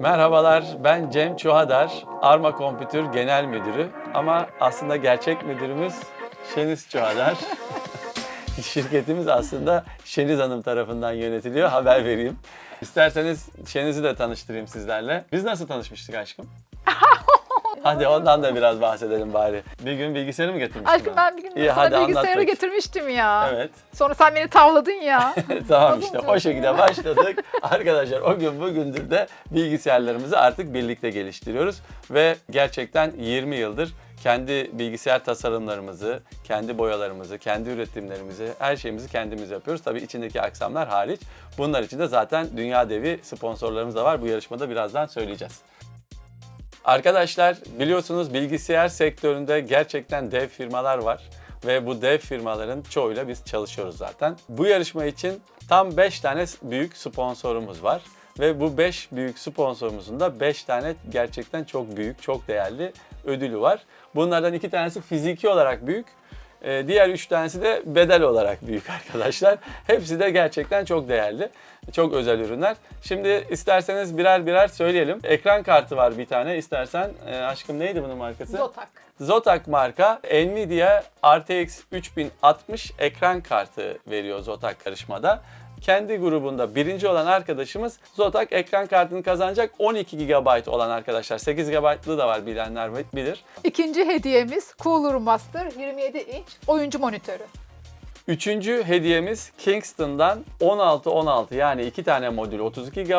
Merhabalar, ben Cem Çuhadar, Arma Kompütür Genel Müdürü ama aslında gerçek müdürümüz Şeniz Çuhadar. Şirketimiz aslında Şeniz Hanım tarafından yönetiliyor, haber vereyim. İsterseniz Şeniz'i de tanıştırayım sizlerle. Biz nasıl tanışmıştık aşkım? Hadi ondan da biraz bahsedelim bari. Bir gün bilgisayarı mı getirmiştin? Aşkım ben bir gün İyi, sana hadi anlat bilgisayarı bakayım. getirmiştim ya. Evet. Sonra sen beni tavladın ya. tamam işte o şekilde başladık. Arkadaşlar o gün bugündür de bilgisayarlarımızı artık birlikte geliştiriyoruz. Ve gerçekten 20 yıldır kendi bilgisayar tasarımlarımızı, kendi boyalarımızı, kendi üretimlerimizi, her şeyimizi kendimiz yapıyoruz. Tabii içindeki aksamlar hariç. Bunlar için de zaten dünya devi sponsorlarımız da var. Bu yarışmada birazdan söyleyeceğiz. Arkadaşlar biliyorsunuz bilgisayar sektöründe gerçekten dev firmalar var ve bu dev firmaların çoğuyla biz çalışıyoruz zaten. Bu yarışma için tam 5 tane büyük sponsorumuz var ve bu 5 büyük sponsorumuzun da 5 tane gerçekten çok büyük, çok değerli ödülü var. Bunlardan iki tanesi fiziki olarak büyük, ee, Diğer üç tanesi de bedel olarak büyük arkadaşlar. Hepsi de gerçekten çok değerli. Çok özel ürünler. Şimdi isterseniz birer birer söyleyelim. Ekran kartı var bir tane. İstersen e, aşkım neydi bunun markası? Zotak. Zotac marka Nvidia RTX 3060 ekran kartı veriyor Zotac yarışmada. Kendi grubunda birinci olan arkadaşımız Zotac ekran kartını kazanacak 12 GB olan arkadaşlar. 8 GB'lı da var bilenler bilir. İkinci hediyemiz Cooler Master 27 inç oyuncu monitörü. Üçüncü hediyemiz Kingston'dan 16-16 yani iki tane modül 32 GB e,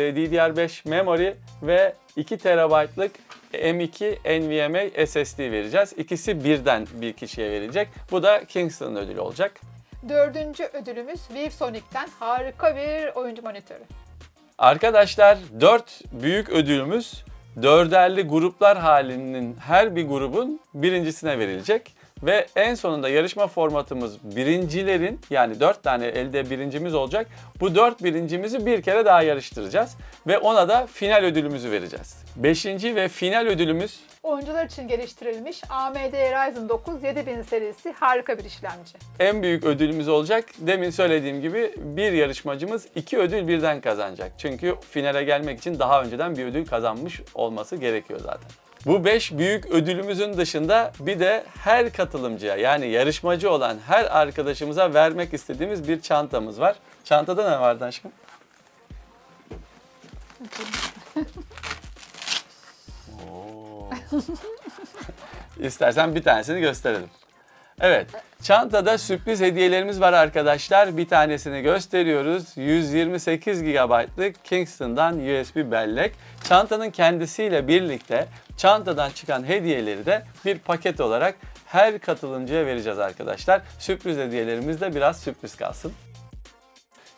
DDR5 memory ve 2 TB'lık M2 NVMe SSD vereceğiz. İkisi birden bir kişiye verilecek. Bu da Kingston ödülü olacak. Dördüncü ödülümüz ViewSonic'ten harika bir oyuncu monitörü. Arkadaşlar 4 büyük ödülümüz dörderli gruplar halinin her bir grubun birincisine verilecek. Ve en sonunda yarışma formatımız birincilerin yani 4 tane elde birincimiz olacak. Bu 4 birincimizi bir kere daha yarıştıracağız. Ve ona da final ödülümüzü vereceğiz. Beşinci ve final ödülümüz Oyuncular için geliştirilmiş AMD Ryzen 9 7000 serisi harika bir işlemci. en büyük ödülümüz olacak. Demin söylediğim gibi bir yarışmacımız iki ödül birden kazanacak. Çünkü finale gelmek için daha önceden bir ödül kazanmış olması gerekiyor zaten. Bu 5 büyük ödülümüzün dışında bir de her katılımcıya yani yarışmacı olan her arkadaşımıza vermek istediğimiz bir çantamız var. Çantada ne vardı aşkım? Oo. İstersen bir tanesini gösterelim. Evet, çantada sürpriz hediyelerimiz var arkadaşlar. Bir tanesini gösteriyoruz. 128 GB'lık Kingston'dan USB bellek. Çantanın kendisiyle birlikte çantadan çıkan hediyeleri de bir paket olarak her katılımcıya vereceğiz arkadaşlar. Sürpriz hediyelerimiz de biraz sürpriz kalsın.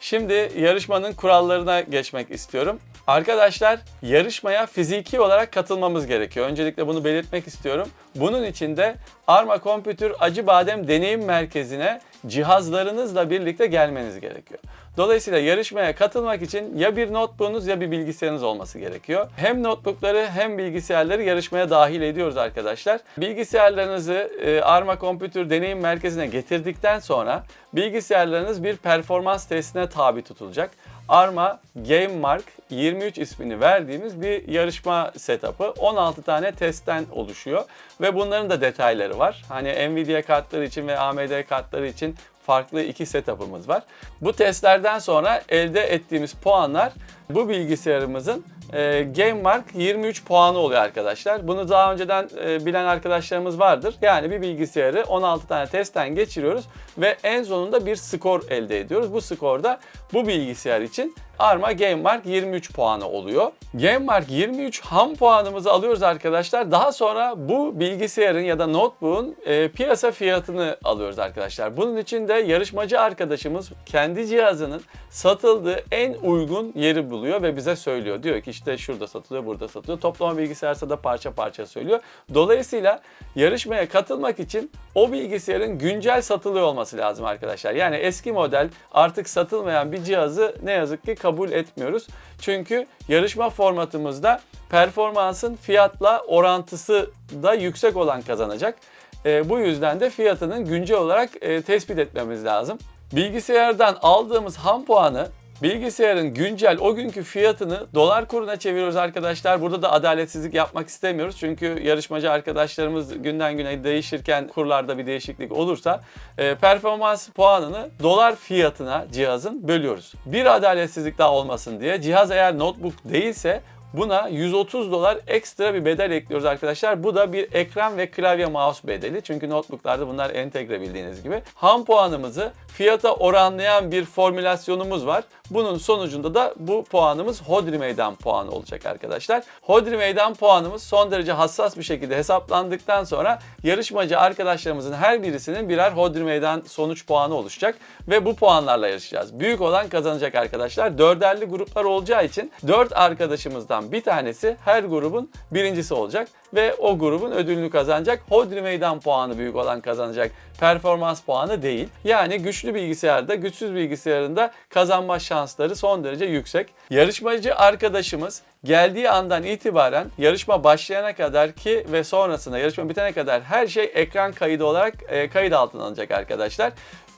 Şimdi yarışmanın kurallarına geçmek istiyorum. Arkadaşlar yarışmaya fiziki olarak katılmamız gerekiyor. Öncelikle bunu belirtmek istiyorum. Bunun için de Arma Computer Acıbadem Deneyim Merkezi'ne cihazlarınızla birlikte gelmeniz gerekiyor. Dolayısıyla yarışmaya katılmak için ya bir notebook'unuz ya bir bilgisayarınız olması gerekiyor. Hem notebookları hem bilgisayarları yarışmaya dahil ediyoruz arkadaşlar. Bilgisayarlarınızı e, Arma Computer Deneyim Merkezi'ne getirdikten sonra bilgisayarlarınız bir performans testine tabi tutulacak. Arma Game Mark 23 ismini verdiğimiz bir yarışma setup'ı 16 tane testten oluşuyor ve bunların da detayları var. Hani Nvidia kartları için ve AMD kartları için farklı iki setup'ımız var. Bu testlerden sonra elde ettiğimiz puanlar bu bilgisayarımızın e, Game Mark 23 puanı oluyor arkadaşlar. Bunu daha önceden e, bilen arkadaşlarımız vardır. Yani bir bilgisayarı 16 tane testten geçiriyoruz ve en sonunda bir skor elde ediyoruz. Bu skorda bu bilgisayar için Arma Game Mark 23 puanı oluyor. Game Mark 23 ham puanımızı alıyoruz arkadaşlar. Daha sonra bu bilgisayarın ya da notebook'un e, piyasa fiyatını alıyoruz arkadaşlar. Bunun için de yarışmacı arkadaşımız kendi cihazının satıldığı en uygun yeri buluyor ve bize söylüyor. Diyor ki işte şurada satılıyor, burada satılıyor. Toplama bilgisayarsa da parça parça söylüyor. Dolayısıyla yarışmaya katılmak için o bilgisayarın güncel satılıyor olması lazım arkadaşlar. Yani eski model artık satılmayan bir cihazı ne yazık ki kabul etmiyoruz. Çünkü yarışma formatımızda performansın fiyatla orantısı da yüksek olan kazanacak. E, bu yüzden de fiyatının güncel olarak e, tespit etmemiz lazım. Bilgisayardan aldığımız ham puanı Bilgisayarın güncel o günkü fiyatını dolar kuruna çeviriyoruz arkadaşlar. Burada da adaletsizlik yapmak istemiyoruz. Çünkü yarışmacı arkadaşlarımız günden güne değişirken kurlarda bir değişiklik olursa e, performans puanını dolar fiyatına cihazın bölüyoruz. Bir adaletsizlik daha olmasın diye cihaz eğer notebook değilse Buna 130 dolar ekstra bir bedel ekliyoruz arkadaşlar. Bu da bir ekran ve klavye mouse bedeli. Çünkü notebooklarda bunlar entegre bildiğiniz gibi. Ham puanımızı fiyata oranlayan bir formülasyonumuz var. Bunun sonucunda da bu puanımız Hodri Meydan puanı olacak arkadaşlar. Hodri Meydan puanımız son derece hassas bir şekilde hesaplandıktan sonra yarışmacı arkadaşlarımızın her birisinin birer Hodri Meydan sonuç puanı oluşacak ve bu puanlarla yarışacağız. Büyük olan kazanacak arkadaşlar. Dörderli gruplar olacağı için dört arkadaşımızdan bir tanesi her grubun birincisi olacak ve o grubun ödülünü kazanacak. Hodri Meydan puanı büyük olan kazanacak. Performans puanı değil. Yani güçlü bilgisayarda, güçsüz bilgisayarında kazanma şansları son derece yüksek. Yarışmacı arkadaşımız geldiği andan itibaren yarışma başlayana kadar ki ve sonrasında yarışma bitene kadar her şey ekran kaydı olarak e, kayıt altına alınacak arkadaşlar.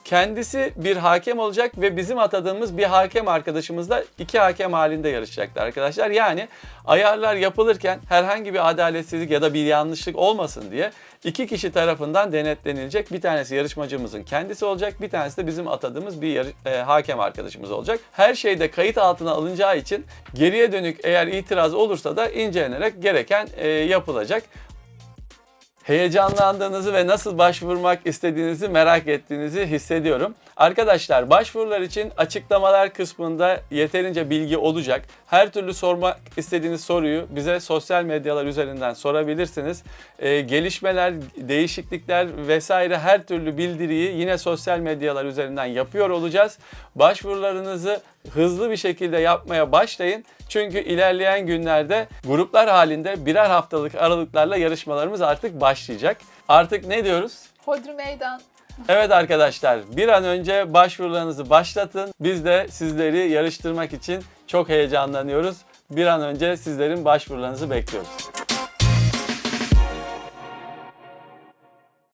Kendisi bir hakem olacak ve bizim atadığımız bir hakem arkadaşımızla iki hakem halinde yarışacaklar arkadaşlar. Yani ayarlar yapılırken herhangi bir adaletsizlik ya da bir yanlışlık olmasın diye iki kişi tarafından denetlenilecek. Bir tanesi yarışmacımızın kendisi olacak, bir tanesi de bizim atadığımız bir yarı- e, hakem arkadaşımız olacak. Her şeyde kayıt altına alınacağı için geriye dönük eğer itiraz olursa da incelenerek gereken e, yapılacak heyecanlandığınızı ve nasıl başvurmak istediğinizi merak ettiğinizi hissediyorum. Arkadaşlar başvurular için açıklamalar kısmında yeterince bilgi olacak. Her türlü sormak istediğiniz soruyu bize sosyal medyalar üzerinden sorabilirsiniz. Ee, gelişmeler, değişiklikler vesaire her türlü bildiriyi yine sosyal medyalar üzerinden yapıyor olacağız. Başvurularınızı hızlı bir şekilde yapmaya başlayın. Çünkü ilerleyen günlerde gruplar halinde birer haftalık aralıklarla yarışmalarımız artık başlayacak. Artık ne diyoruz? Hodri Meydan. Evet arkadaşlar bir an önce başvurularınızı başlatın. Biz de sizleri yarıştırmak için çok heyecanlanıyoruz. Bir an önce sizlerin başvurularınızı bekliyoruz.